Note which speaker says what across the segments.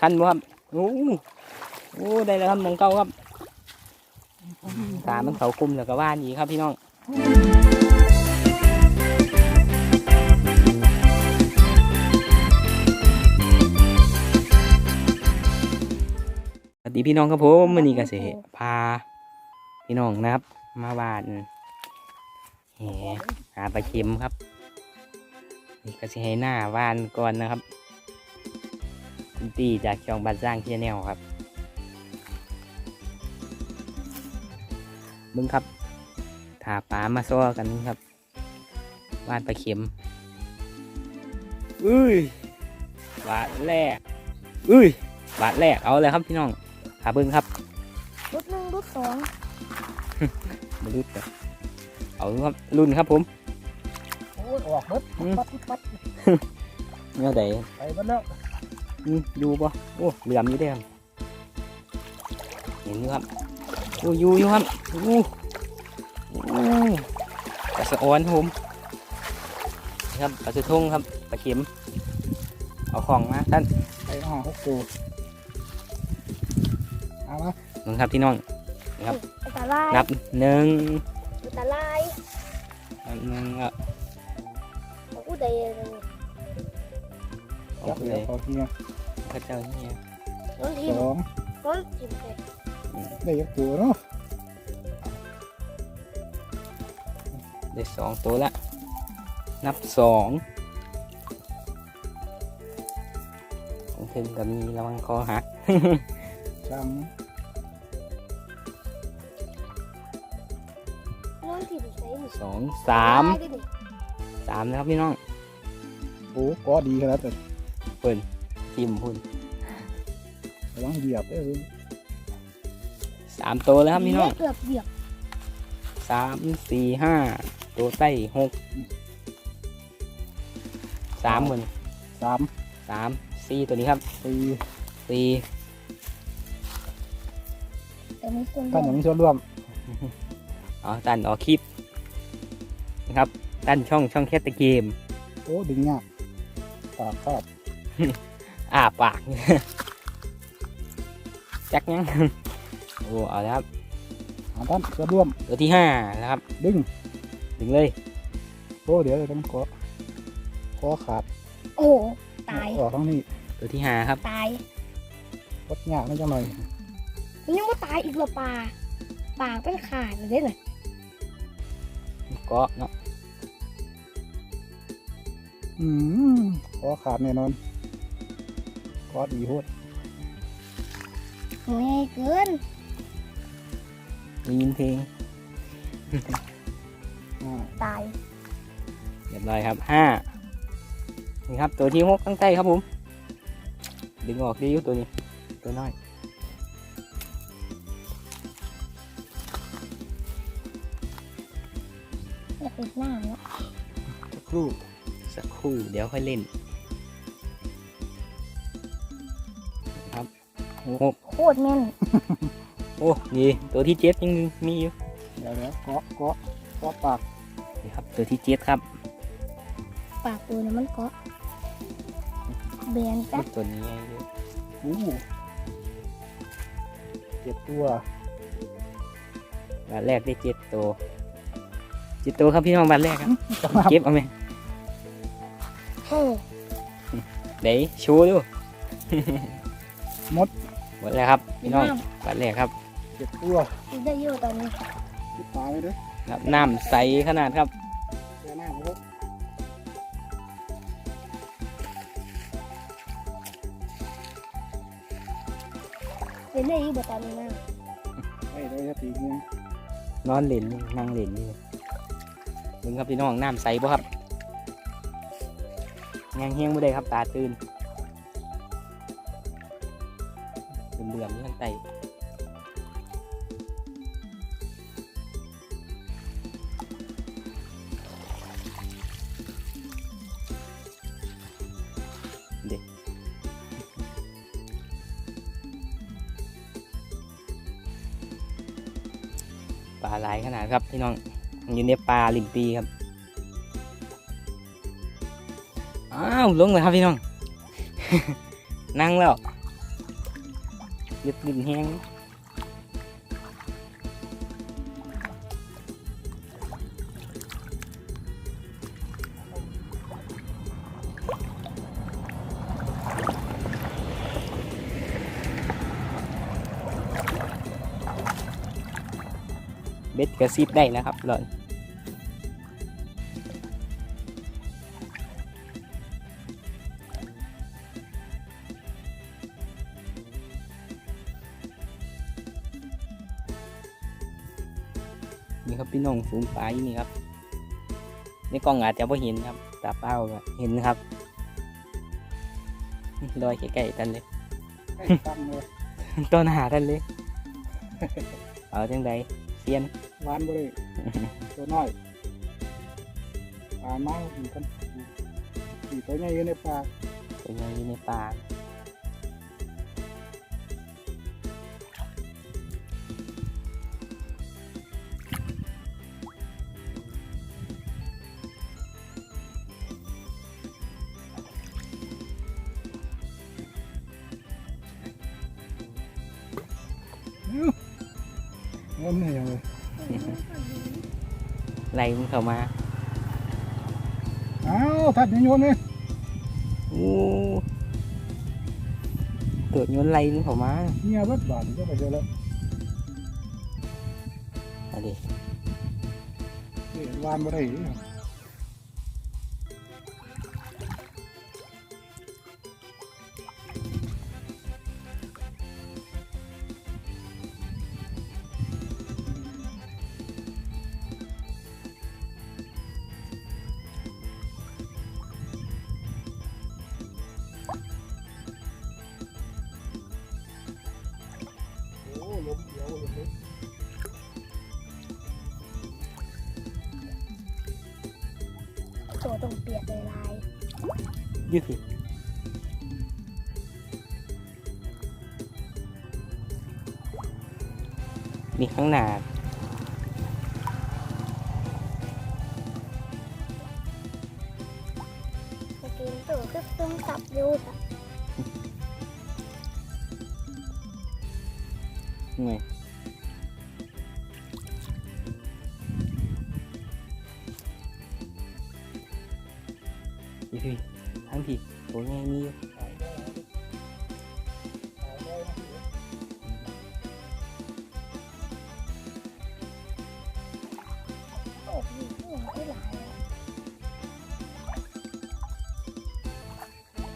Speaker 1: ทันบ่ครับโอ้โอ้ได้แล้วครับมองเก้าครับตามันเขาคุมแล้วก็ว่านอีกครับพี่น้องสวัสดีพี่น้องครับผมวันนี้ก็สิพาพี่น้องนะครับ มาบ้านแหหาปลาเค็มครับนี่ก็สิให้หน้าวานก่อนนะครับ ตีจากช่องบ้านสร้างเชียแนลครับ มึงครับถาปลามาซ้อกันครับว่านปลาเค็มอุ้ยบาทแรกอุ้ยบาทแรกเอาเลยครับพี่น้องหาเบิ้งครับ
Speaker 2: รุดหนึ่งรุดสอง
Speaker 1: มาลุ้นกันเอาครับรุ่นครับผม
Speaker 3: โอ้ยออกเบิด
Speaker 1: อืม
Speaker 3: ปัดปัด
Speaker 1: เงี้ยใด
Speaker 3: ไปเบิดแล้ว
Speaker 1: อืมอยู่ปะโอ้เหลื่อมอยู่เด้อครับเห็นอยู่ครับโอ้อยู่อยู่ครับโอ้โอ้ปลาสะออนครับผมนี่ครับปลาสะทงครับปลาเข็ม เอาของมาท่าน
Speaker 3: ไปห้าหกตัวเอามา
Speaker 1: มึงครับพี่น้อง
Speaker 2: อันตราย
Speaker 1: นับหนึ่ง
Speaker 2: อันตราย
Speaker 1: นับหนึ่งอะ
Speaker 2: ของผู้ใดเลย
Speaker 1: โอ
Speaker 3: จับ
Speaker 1: เค
Speaker 3: เหลือพอ เพียง
Speaker 1: พระเจ้าเนี่ย
Speaker 2: น้องทีม
Speaker 3: สอง
Speaker 2: น้องทีมเลย
Speaker 3: ได้ยักตัวเนาะ
Speaker 1: ได้สองตัวละ นับสองของถึงกับมีระวังคอหัก
Speaker 3: จ
Speaker 2: น้องทีมใส่หนึ่ง
Speaker 1: สองสาม
Speaker 2: ได้ดิ
Speaker 1: สามนะครับพี่น้องำ
Speaker 3: โอ้ก็ดีขนาดแต่
Speaker 1: ทีมพุ่น
Speaker 3: ระวังเหยียบได้เลย
Speaker 1: สามตัวแล้วครับพี่น้อง
Speaker 2: เกือบเหยียบ
Speaker 1: สามสี่ห้าตัวใต้หกสามหมื่น
Speaker 3: สาม
Speaker 1: สามสี่ตัวนี้ครับ
Speaker 3: สี่
Speaker 1: สี่
Speaker 2: แต่มีส่วน
Speaker 3: ท่านอย่างนี้ส่วนร่วม
Speaker 1: เอาตันออกคลิปนะครับตันช่องช่องแคทเกม
Speaker 3: โอ้ ดึงยากปากคาด
Speaker 1: อ่าปากจักยังโอ้เอาแล้วครับ
Speaker 3: หาท่านส่วนร่วม
Speaker 1: ตัวที่ห้านะครับ
Speaker 3: ดึง
Speaker 1: ถึงเลย
Speaker 3: โอ้เดี๋ยวต้องขอขอขาด
Speaker 2: โอ้โหตาย
Speaker 3: ออกทั้งนี้
Speaker 1: ตัวที่ห้าครับ
Speaker 2: ตาย
Speaker 3: กดยากไม่จังหน่อย
Speaker 2: มันยังว่าตายอีกเหรอปลาปากเป็นขาดเลยหน่อย
Speaker 1: เกาะเนาะ
Speaker 3: อืมขอขาดแน่นอน ก็ดีโหด
Speaker 2: ง่ายเกิน
Speaker 1: ได้ยินเพลง
Speaker 3: อ่า
Speaker 2: ตาย
Speaker 1: เรียบร้อยครับห้านี่ครับตัวที่หกตั้งใจครับผม ดึงออกดีอยู่ตัวนี้ ตัวน้อย
Speaker 2: อยากปิดหน้าแล้ว
Speaker 1: สักครู่ สักครู่ เดี๋ยวค่อยเล่น หก
Speaker 2: โคตรแม่น
Speaker 1: โอ้นี่ตัวที่เจ็ดยังมีอยู่
Speaker 3: เดี๋ยวเดี๋ยวเกาะเกาะเกาะปาก
Speaker 1: นี่ครับ ตัวที่เจ็ดครับ
Speaker 2: ปากตัวนี้มันก็แบนจัด
Speaker 1: ตัวนี้ไงอยู่
Speaker 3: อู้เจ็บตัว
Speaker 1: บาทแรกได้เจ็ดตัวเจ็ดตัวครับพี่น้องบาทแรกครับเก็บเอาไหม
Speaker 2: เฮ้ย
Speaker 1: เดี๋ยวชูดู
Speaker 3: มด
Speaker 1: ห มดแล้วครับ
Speaker 2: มี
Speaker 1: พี่น้อง
Speaker 2: น้
Speaker 1: บาทแรกครับ
Speaker 3: เจ็บตัวำ
Speaker 2: ได้เยอะตอนนี้
Speaker 3: ติดตายเลย
Speaker 1: ครับน้ำใสขนาดครับ
Speaker 3: เจอหน้าครับ
Speaker 2: เป็นได้เยอะตอนนี้นะ
Speaker 3: ไปได้สติเนี่ย
Speaker 1: นอนเหล่นอยู่นั่งเหล่นอยู่มึงครับพี่น้องน้ำใสป่ะครับแงงเฮียงไม่ได้ครับตาตื่น เหลื่อมๆนี่ข้างใต้เด็กปลาหลายขนาดครับพี่น้องอยู่ในปลาลิมปีครับ อ้าวลงเลยครับพี่น้อง นั่งแล้ว ยึดดินแห้งเบ็ดกระซิบได้นะครับหล่อน นี่ครับพี่น้องฝูงปลาอยู่นี่ครับในกล้องอาจจะไม่เห็นครับตาเป้าก็เห็นครับลอยใกล้ๆกันเลย
Speaker 3: ใกล้ตั้งเลย
Speaker 1: ต้นหากันเลยเอาจังใดเซียน
Speaker 3: หวานบ่ได้ตัวน้อยปลาเมาเหมือนกันสี่ตัวใหญ่อยู่ในปลา
Speaker 1: เป็นไงอยู่ในป่า
Speaker 3: งินเนี่ยเลย
Speaker 1: ไล่มันเข้ามา
Speaker 3: อ้าวทัดโยนเลย
Speaker 1: อู้เกิดโยนไล่มันเข้ามา
Speaker 3: เงียบดบาดก็ไปเจอแล้ว
Speaker 1: เอาดิ
Speaker 3: นี่หวานบ่ได้
Speaker 2: ตัวต้องเปียกเลยลาย
Speaker 1: ยืดมีข้างหน้า
Speaker 2: เมื่อกี้ตัวก็ต้องสับอยู่ค่ะ
Speaker 1: ไง ตัวใหญ่มีอยู่
Speaker 2: โอ้โหไม่หลาย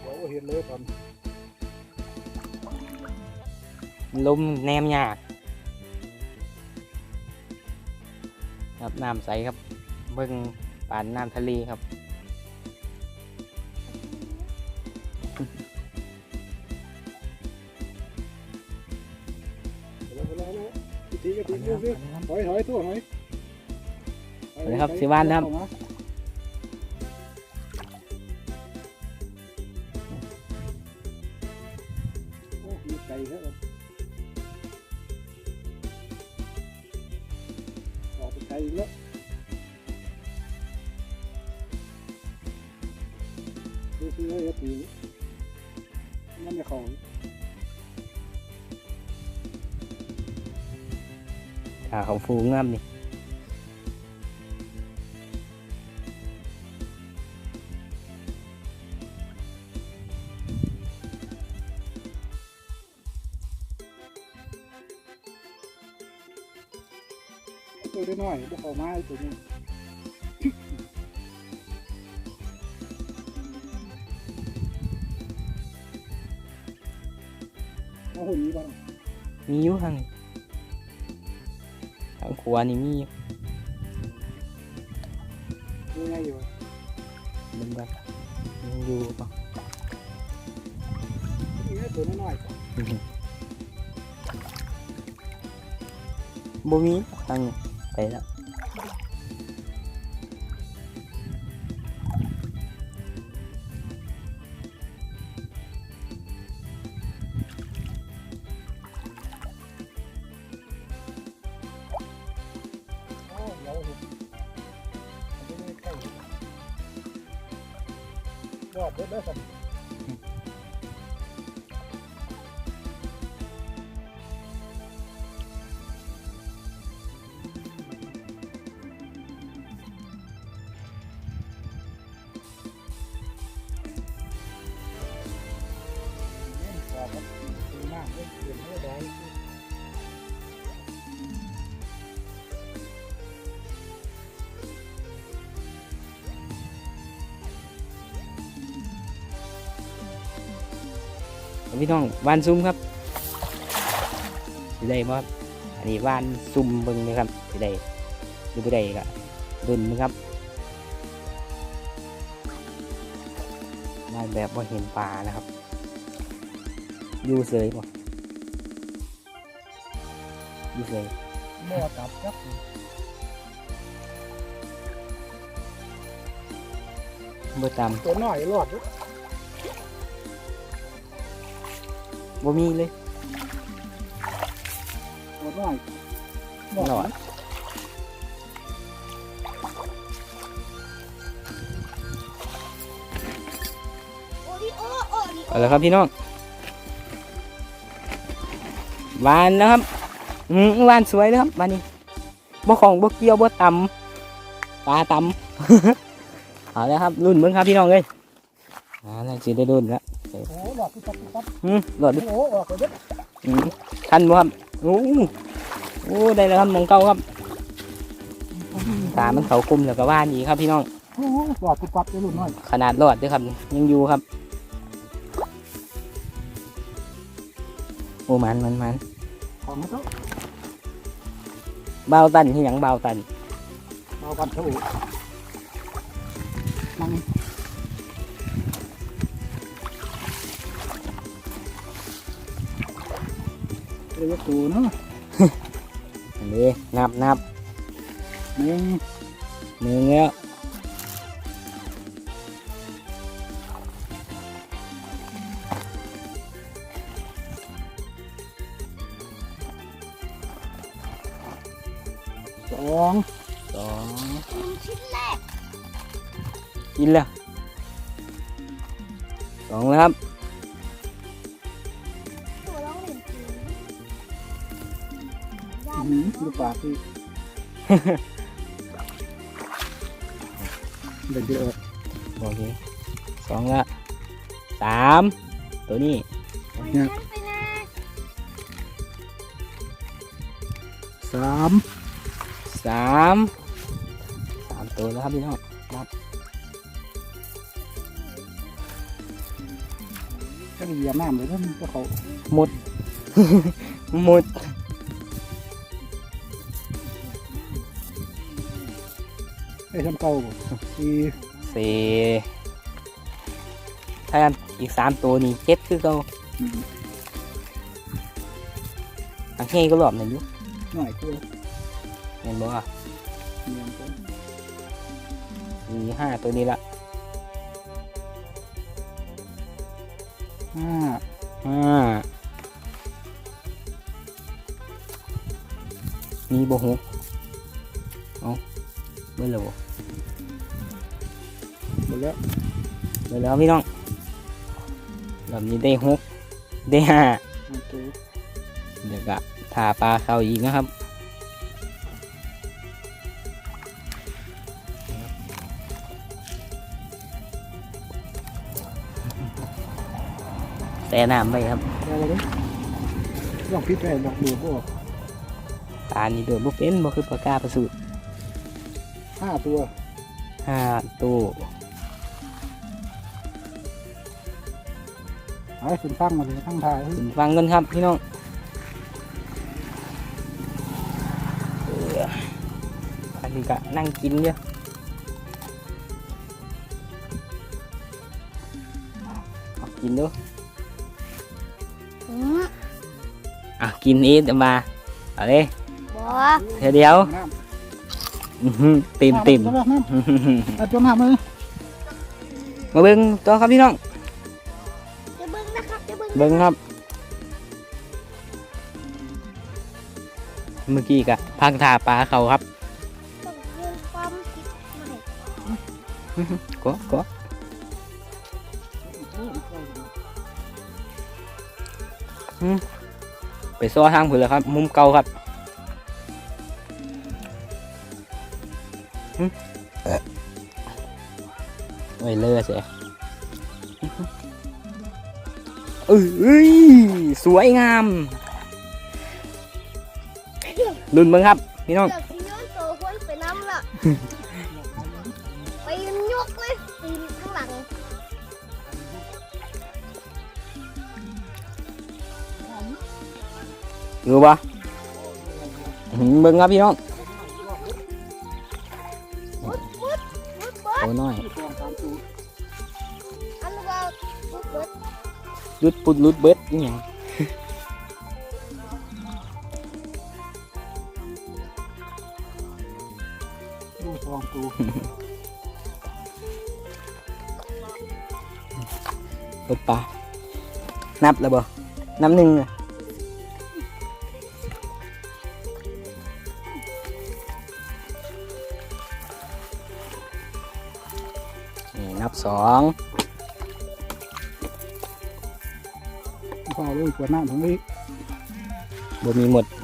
Speaker 2: เดี๋
Speaker 3: ยวเห็นเลยตอน
Speaker 1: ลมแนมยากครับน้ำใสครับ เบิ่งปานน้ำทะเลครับ
Speaker 3: ถอยถอยตัวหน่อย
Speaker 1: เอาเลยครับสิว่านครับ
Speaker 3: ขา
Speaker 1: เขาฟูงามนี่
Speaker 3: ตัวน้อยๆพวกเขามาไอ้ตัวนี้เอาหุ่นนี้บ้าง
Speaker 1: มีอยู่ทางนี้ทาง ขวานี่มีอยู่
Speaker 3: ดูง่ายอยู่
Speaker 1: มันแบบยังอยู่ปะ
Speaker 3: นี่ตัวน้อย
Speaker 1: บ่มีทางนี้ไปแล้ว
Speaker 3: ยอดเพี่
Speaker 1: น้องวานซุ่มครับสิได้บ่ครับอันนี้วานซุ่มเบิ่งนะครับสิได้หรือบ่ได้ก็ดุนนะครับได้แบบว่าเห็นปลานะครับอยู่เสยบ่อยู่เสย
Speaker 3: บ่จับจับ
Speaker 1: บ่ตาม
Speaker 3: ตัวน้อยรอด
Speaker 1: บ่มีเลย
Speaker 3: ตัวน้อย
Speaker 1: รอด
Speaker 2: โอริโอโอริโอ
Speaker 1: เอาละครับพี่น้องหวานแล้วครับอืมหวานสวยเลยครับวันนี้บ่ของบ่เกี่ยวบ่ตำปลาตำเอาแล้วครับรุ่นเบิ่งครับพี่น้องเอ้ยอ่าน่าจะได้รุ่นแล้ว
Speaker 3: โอ้หลอดที่ตับที่ตับ
Speaker 1: อืมหลอดดิ
Speaker 3: โอ้ออกไปเด้อ
Speaker 1: อืมทันบ่ครับโอ้โอ้ได้แล้วครับมองเก้าครับตามันเขาคุมแล้วก็ว่านอีกครับพี่น้อง
Speaker 3: โอ้หลอดที่ตับได้รุ่นน้อย
Speaker 1: ขนาดหลอดด้วยครับ ยังอยู่ครับ โอ้มันมันมัน
Speaker 3: ของมันเท่า
Speaker 1: เบาตันที่หยังเบาตัน
Speaker 3: เบากันเท่า เรียกตัวเนาะ
Speaker 1: อันนี้นับนับ
Speaker 3: หนึ่ง
Speaker 1: หนึ่งแล้ว
Speaker 3: สอง
Speaker 1: สอง
Speaker 2: หนึ่งชิ้นแรก
Speaker 1: กินแล้ว
Speaker 3: ดูปากสิเดี๋ยวเดี๋ยว
Speaker 1: โอเคสองละสามตัวนี้
Speaker 2: ปล่อยฉันไปนะ
Speaker 3: สาม
Speaker 1: สามสามตัวแล้วครับพี่น้อง
Speaker 3: ก็เหยียบน้ำเลยท่านก็เขา
Speaker 1: หมด หมด
Speaker 3: ไอ้ทำเก่าบ่สี่
Speaker 1: สี่ถ้าอีกสามตัวนี่เจ็ดคือเก่า
Speaker 3: อืม
Speaker 1: อันนี้ก็รอบหนึ่งอยู่
Speaker 3: หน่อยตัว
Speaker 1: เห็นบ่อะ
Speaker 3: เนียนตัว
Speaker 1: สี่ห้าตัวนี้ละ
Speaker 3: ห้า
Speaker 1: ห้ามีบ่หกเอาเบิ่งแล้วบ่
Speaker 3: ห มดแล้ว
Speaker 1: เบิ่งแล้วพี่น้องแบบนี้ได้หกได้ห้า
Speaker 3: ห้าตัว
Speaker 1: เดี๋ยวก็ทาปลาเข้าอีกนะครับแส่น้ำไปครับ
Speaker 3: แล้วเราต้องพิจารณาดูพวก
Speaker 1: ปลานี่เดือดบุเป็นบ่คือปลากาประสูตร
Speaker 3: ห้าตัว
Speaker 1: ห้าตัว
Speaker 3: หายขึ้นตั้งมาถึงตั้งทาย
Speaker 1: ถึงฟังกันครับพี่น้องเอออันนี้ก็นั่งกินเยอะเอากินดู
Speaker 2: อืม
Speaker 1: อะกินอีกเดี๋ยวมาเอาเลย
Speaker 2: บัว
Speaker 1: เดี๋ยวเดียว
Speaker 3: น้ำ
Speaker 1: อื้อหือติ่มติ่ม
Speaker 3: น้ำน้ำน้ำเอาตัวน้ำเลย
Speaker 1: มาเบิ้งตัวครับพี่น้อง
Speaker 2: เบิ้งเบิ้ง
Speaker 1: ครับ เมื่อกี้กะพังทาปลาเขาครับ
Speaker 2: ต้องยืนความคิดใหม่
Speaker 1: ก็ก็ไปซ้อทางผืนแล้วครับ มุมเก่าครับหึโอ้ยเลือดเสีย เอ้ยสวยงามลุ้นเบิ่งครับพี่น้อง
Speaker 2: เลือกที่โยนโตควรไปน้ำละไปยกเลยตีนข้างหลัง
Speaker 1: อยู่ปะอื้อหือเบิ่งครับพี่น้อง ลุดปุดลุดเบิดอหย่าง
Speaker 3: ดู ก็
Speaker 1: เบิดปลานับแล้วบ่นับหนึ่งอา
Speaker 3: เลยกวดน้ำทั้งนี้
Speaker 1: บ่มีหมด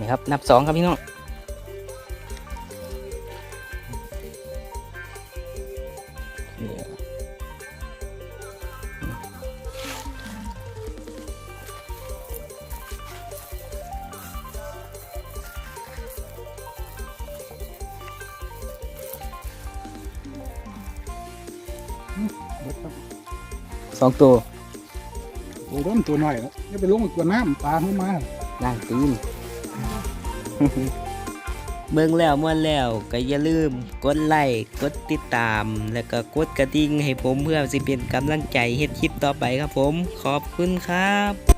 Speaker 1: นี่ครับ นับสองครับพี่น้องนี่
Speaker 3: เบิดครับ
Speaker 1: สองตัว
Speaker 3: โอ้ยต้นตัวน้อยแล้วจะไปลงอีกกว่าน้ำปลาเข้ามา
Speaker 1: ล่างตีน เบิ่งแล้วม่วนแล้วก็อย่าลืมกดไลค์กดติดตาม แล้วก็กดกระดิ่งให้ผมเพื่อสิเป็นกำลังใจเฮ็ดคลิปต่อไปครับผม ขอบคุณครับ